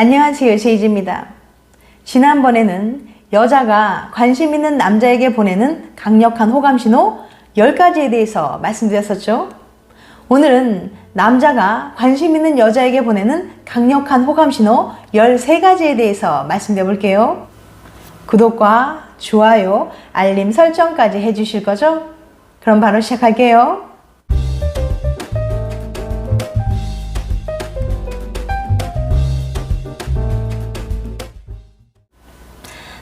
안녕하세요. 제이지입니다. 지난번에는 여자가 관심 있는 남자에게 보내는 강력한 호감 신호 10가지에 대해서 말씀드렸었죠. 오늘은 남자가 관심 있는 여자에게 보내는 강력한 호감 신호 13가지에 대해서 말씀드려 볼게요. 구독과 좋아요, 알림 설정까지 해주실 거죠? 그럼 바로 시작할게요.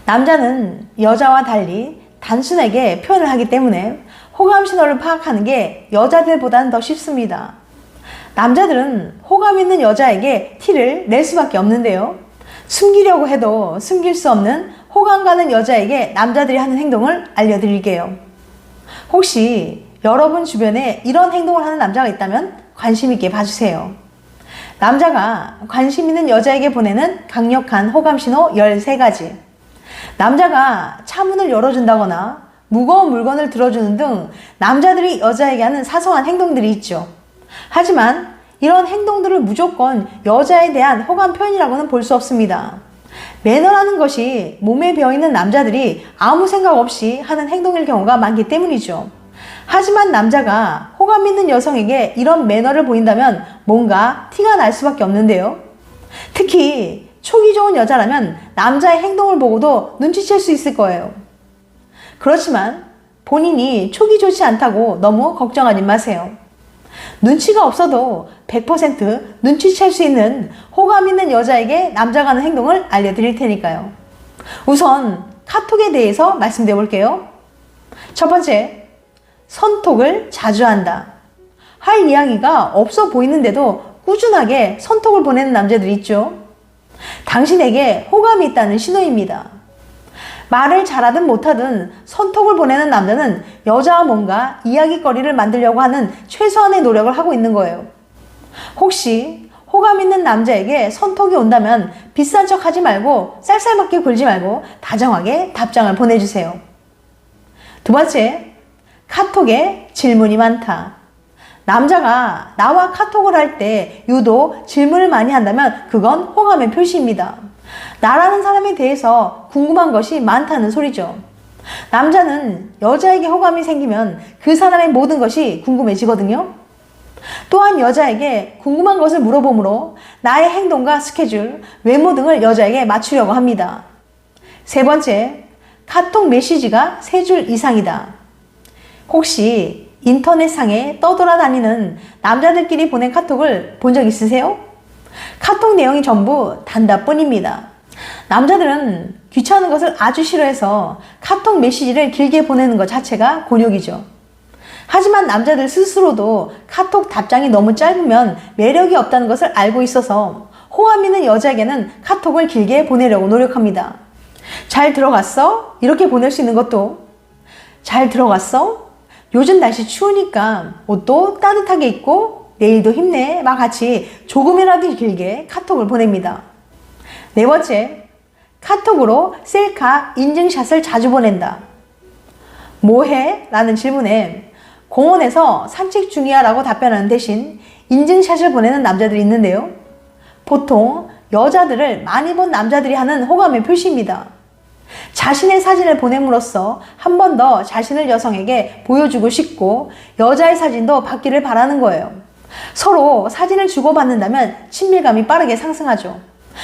남자는 여자와 달리 단순하게 표현을 하기 때문에 호감 신호를 파악하는 게 여자들보다는 더 쉽습니다. 남자들은 호감 있는 여자에게 티를 낼 수밖에 없는데요. 숨기려고 해도 숨길 수 없는 호감 가는 여자에게 남자들이 하는 행동을 알려드릴게요. 혹시 여러분 주변에 이런 행동을 하는 남자가 있다면 관심 있게 봐주세요. 남자가 관심 있는 여자에게 보내는 강력한 호감 신호 13가지. 남자가 차문을 열어준다거나 무거운 물건을 들어주는 등 남자들이 여자에게 하는 사소한 행동들이 있죠. 하지만 이런 행동들을 무조건 여자에 대한 호감 표현이라고는 볼 수 없습니다. 매너라는 것이 몸에 배어있는 남자들이 아무 생각 없이 하는 행동일 경우가 많기 때문이죠. 하지만 남자가 호감 있는 여성에게 이런 매너를 보인다면 뭔가 티가 날 수밖에 없는데요. 특히 촉이 좋은 여자라면 남자의 행동을 보고도 눈치챌 수 있을 거예요. 그렇지만 본인이 촉이 좋지 않다고 너무 걱정하지 마세요. 눈치가 없어도 100% 눈치챌 수 있는 호감 있는 여자에게 남자가 하는 행동을 알려드릴 테니까요. 우선 카톡에 대해서 말씀드려 볼게요. 첫 번째, 선톡을 자주 한다. 할 이야기가 없어 보이는데도 꾸준하게 선톡을 보내는 남자들이 있죠. 당신에게 호감이 있다는 신호입니다. 말을 잘하든 못하든 선톡을 보내는 남자는 여자와 뭔가 이야기거리를 만들려고 하는 최소한의 노력을 하고 있는 거예요. 혹시 호감 있는 남자에게 선톡이 온다면 비싼 척 하지 말고 쌀쌀맞게 굴지 말고 다정하게 답장을 보내주세요. 두 번째, 카톡에 질문이 많다. 남자가 나와 카톡을 할 때 유독 질문을 많이 한다면 그건 호감의 표시입니다. 나라는 사람에 대해서 궁금한 것이 많다는 소리죠. 남자는 여자에게 호감이 생기면 그 사람의 모든 것이 궁금해지거든요. 또한 여자에게 궁금한 것을 물어보므로 나의 행동과 스케줄, 외모 등을 여자에게 맞추려고 합니다. 세 번째, 카톡 메시지가 세 줄 이상이다. 혹시 인터넷상에 떠돌아다니는 남자들끼리 보낸 카톡을 본 적 있으세요? 카톡 내용이 전부 단답뿐입니다. 남자들은 귀찮은 것을 아주 싫어해서 카톡 메시지를 길게 보내는 것 자체가 곤욕이죠. 하지만 남자들 스스로도 카톡 답장이 너무 짧으면 매력이 없다는 것을 알고 있어서 호감 있는 여자에게는 카톡을 길게 보내려고 노력합니다. 잘 들어갔어? 이렇게 보낼 수 있는 것도 잘 들어갔어? 요즘 날씨 추우니까 옷도 따뜻하게 입고 내일도 힘내 막 같이 조금이라도 길게 카톡을 보냅니다. 네 번째, 카톡으로 셀카 인증샷을 자주 보낸다. 뭐해? 라는 질문에 공원에서 산책 중이야 라고 답변하는 대신 인증샷을 보내는 남자들이 있는데요. 보통 여자들을 많이 본 남자들이 하는 호감의 표시입니다. 자신의 사진을 보냄으로써 한 번 더 자신을 여성에게 보여주고 싶고 여자의 사진도 받기를 바라는 거예요. 서로 사진을 주고받는다면 친밀감이 빠르게 상승하죠.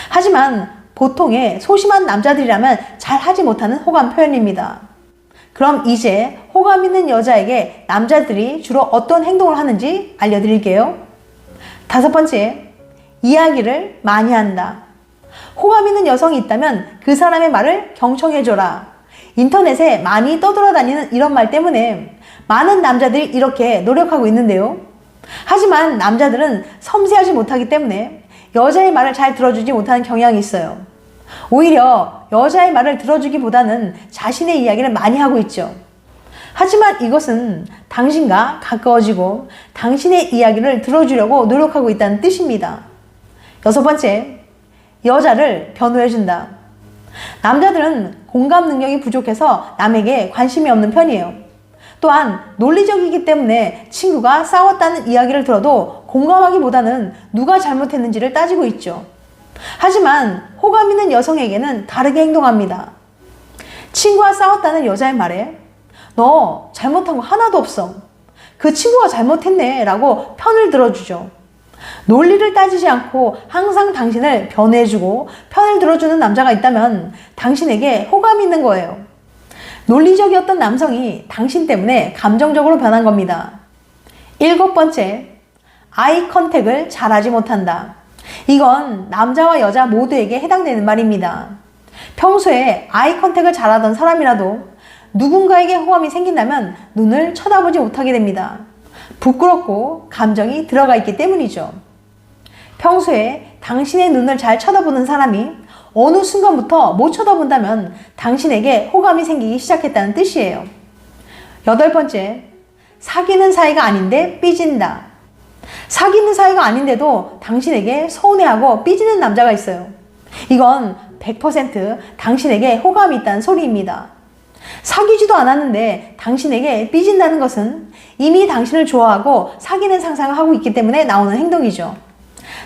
하지만 보통의 소심한 남자들이라면 잘 하지 못하는 호감 표현입니다. 그럼 이제 호감 있는 여자에게 남자들이 주로 어떤 행동을 하는지 알려드릴게요. 다섯 번째, 이야기를 많이 한다. 호감 있는 여성이 있다면 그 사람의 말을 경청해줘라. 인터넷에 많이 떠돌아다니는 이런 말 때문에 많은 남자들이 이렇게 노력하고 있는데요. 하지만 남자들은 섬세하지 못하기 때문에 여자의 말을 잘 들어주지 못하는 경향이 있어요. 오히려 여자의 말을 들어주기보다는 자신의 이야기를 많이 하고 있죠. 하지만 이것은 당신과 가까워지고 당신의 이야기를 들어주려고 노력하고 있다는 뜻입니다. 여섯 번째, 여자를 변호해준다. 남자들은 공감 능력이 부족해서 남에게 관심이 없는 편이에요. 또한 논리적이기 때문에 친구가 싸웠다는 이야기를 들어도 공감하기보다는 누가 잘못했는지를 따지고 있죠. 하지만 호감 있는 여성에게는 다르게 행동합니다. 친구와 싸웠다는 여자의 말에 너 잘못한 거 하나도 없어. 그 친구가 잘못했네 라고 편을 들어주죠. 논리를 따지지 않고 항상 당신을 변해주고 편을 들어주는 남자가 있다면 당신에게 호감이 있는 거예요. 논리적이었던 남성이 당신 때문에 감정적으로 변한 겁니다. 일곱 번째, 아이 컨택을 잘하지 못한다. 이건 남자와 여자 모두에게 해당되는 말입니다. 평소에 아이 컨택을 잘하던 사람이라도 누군가에게 호감이 생긴다면 눈을 쳐다보지 못하게 됩니다. 부끄럽고 감정이 들어가 있기 때문이죠. 평소에 당신의 눈을 잘 쳐다보는 사람이 어느 순간부터 못 쳐다본다면 당신에게 호감이 생기기 시작했다는 뜻이에요. 여덟 번째, 사귀는 사이가 아닌데 삐진다. 사귀는 사이가 아닌데도 당신에게 서운해하고 삐지는 남자가 있어요. 이건 100% 당신에게 호감이 있다는 소리입니다. 사귀지도 않았는데 당신에게 삐진다는 것은 이미 당신을 좋아하고 사귀는 상상을 하고 있기 때문에 나오는 행동이죠.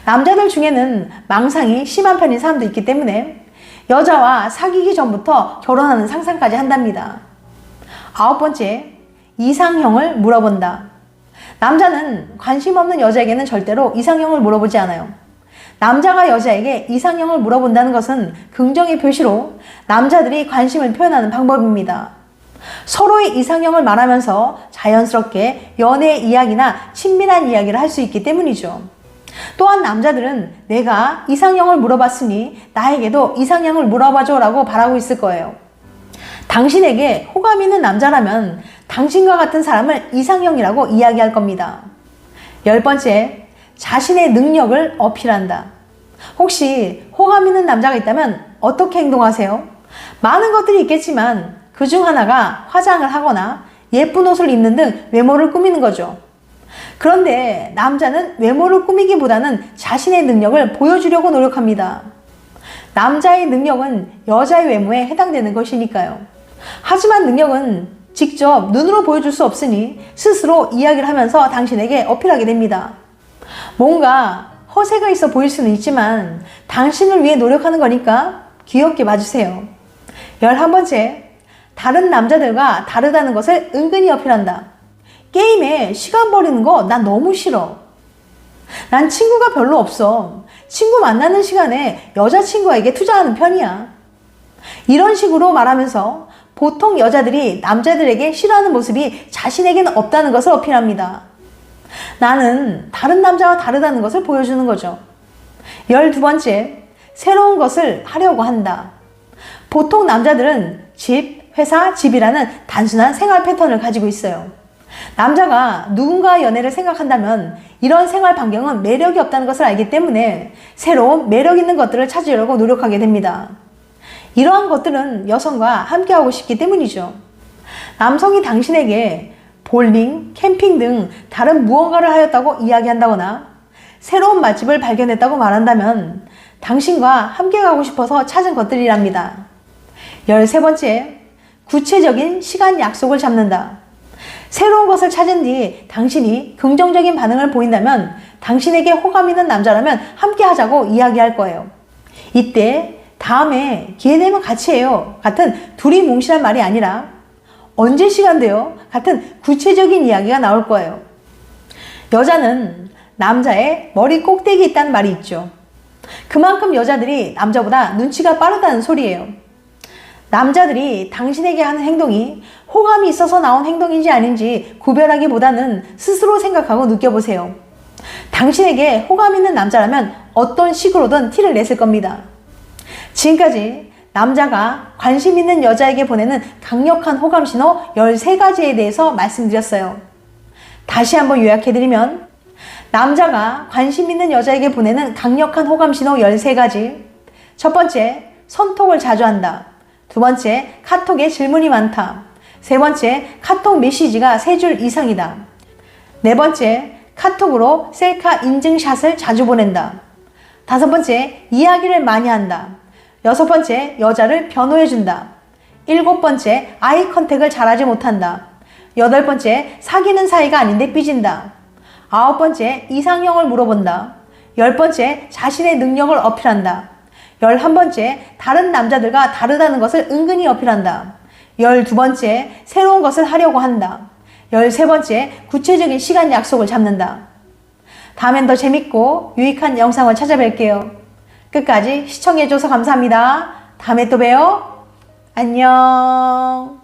남자들 중에는 망상이 심한 편인 사람도 있기 때문에 여자와 사귀기 전부터 결혼하는 상상까지 한답니다. 아홉 번째, 이상형을 물어본다. 남자는 관심 없는 여자에게는 절대로 이상형을 물어보지 않아요. 남자가 여자에게 이상형을 물어본다는 것은 긍정의 표시로 남자들이 관심을 표현하는 방법입니다. 서로의 이상형을 말하면서 자연스럽게 연애 이야기나 친밀한 이야기를 할 수 있기 때문이죠. 또한 남자들은 내가 이상형을 물어봤으니 나에게도 이상형을 물어봐줘 라고 바라고 있을 거예요. 당신에게 호감 있는 남자라면 당신과 같은 사람을 이상형이라고 이야기할 겁니다. 열 번째, 자신의 능력을 어필한다. 혹시 호감 있는 남자가 있다면 어떻게 행동하세요? 많은 것들이 있겠지만 그 중 하나가 화장을 하거나 예쁜 옷을 입는 등 외모를 꾸미는 거죠. 그런데 남자는 외모를 꾸미기보다는 자신의 능력을 보여주려고 노력합니다. 남자의 능력은 여자의 외모에 해당되는 것이니까요. 하지만 능력은 직접 눈으로 보여줄 수 없으니 스스로 이야기를 하면서 당신에게 어필하게 됩니다. 뭔가 허세가 있어 보일 수는 있지만 당신을 위해 노력하는 거니까 귀엽게 봐주세요. 열한 번째, 다른 남자들과 다르다는 것을 은근히 어필한다. 게임에 시간 버리는 거 난 너무 싫어. 난 친구가 별로 없어. 친구 만나는 시간에 여자친구에게 투자하는 편이야. 이런 식으로 말하면서 보통 여자들이 남자들에게 싫어하는 모습이 자신에게는 없다는 것을 어필합니다. 나는 다른 남자와 다르다는 것을 보여주는 거죠. 열두 번째, 새로운 것을 하려고 한다. 보통 남자들은 집, 회사, 집이라는 단순한 생활 패턴을 가지고 있어요. 남자가 누군가의 연애를 생각한다면 이런 생활 반경은 매력이 없다는 것을 알기 때문에 새로운 매력 있는 것들을 찾으려고 노력하게 됩니다. 이러한 것들은 여성과 함께하고 싶기 때문이죠. 남성이 당신에게 볼링, 캠핑 등 다른 무언가를 하였다고 이야기한다거나 새로운 맛집을 발견했다고 말한다면 당신과 함께 가고 싶어서 찾은 것들이랍니다. 열세 번째, 구체적인 시간 약속을 잡는다. 새로운 것을 찾은 뒤 당신이 긍정적인 반응을 보인다면 당신에게 호감 있는 남자라면 함께 하자고 이야기할 거예요. 이때 다음에 기회 되면 같이 해요. 같은 둘이 뭉실한 말이 아니라 언제 시간 돼요? 같은 구체적인 이야기가 나올 거예요. 여자는 남자의 머리 꼭대기 있다는 말이 있죠. 그만큼 여자들이 남자보다 눈치가 빠르다는 소리예요. 남자들이 당신에게 하는 행동이 호감이 있어서 나온 행동인지 아닌지 구별하기보다는 스스로 생각하고 느껴보세요. 당신에게 호감 있는 남자라면 어떤 식으로든 티를 냈을 겁니다. 지금까지 남자가 관심 있는 여자에게 보내는 강력한 호감 신호 13가지에 대해서 말씀드렸어요. 다시 한번 요약해드리면, 남자가 관심 있는 여자에게 보내는 강력한 호감 신호 13가지. 첫 번째, 선톡을 자주 한다. 두 번째, 카톡에 질문이 많다. 세 번째, 카톡 메시지가 세 줄 이상이다. 네 번째, 카톡으로 셀카 인증샷을 자주 보낸다. 다섯 번째, 이야기를 많이 한다. 여섯 번째, 여자를 변호해준다. 일곱 번째, 아이 컨택을 잘하지 못한다. 여덟 번째, 사귀는 사이가 아닌데 삐진다. 아홉 번째, 이상형을 물어본다. 열 번째, 자신의 능력을 어필한다. 열한 번째, 다른 남자들과 다르다는 것을 은근히 어필한다. 열두 번째, 새로운 것을 하려고 한다. 열세 번째, 구체적인 시간 약속을 잡는다. 다음엔 더 재밌고 유익한 영상을 찾아뵐게요. 끝까지 시청해줘서 감사합니다. 다음에 또 봬요. 안녕.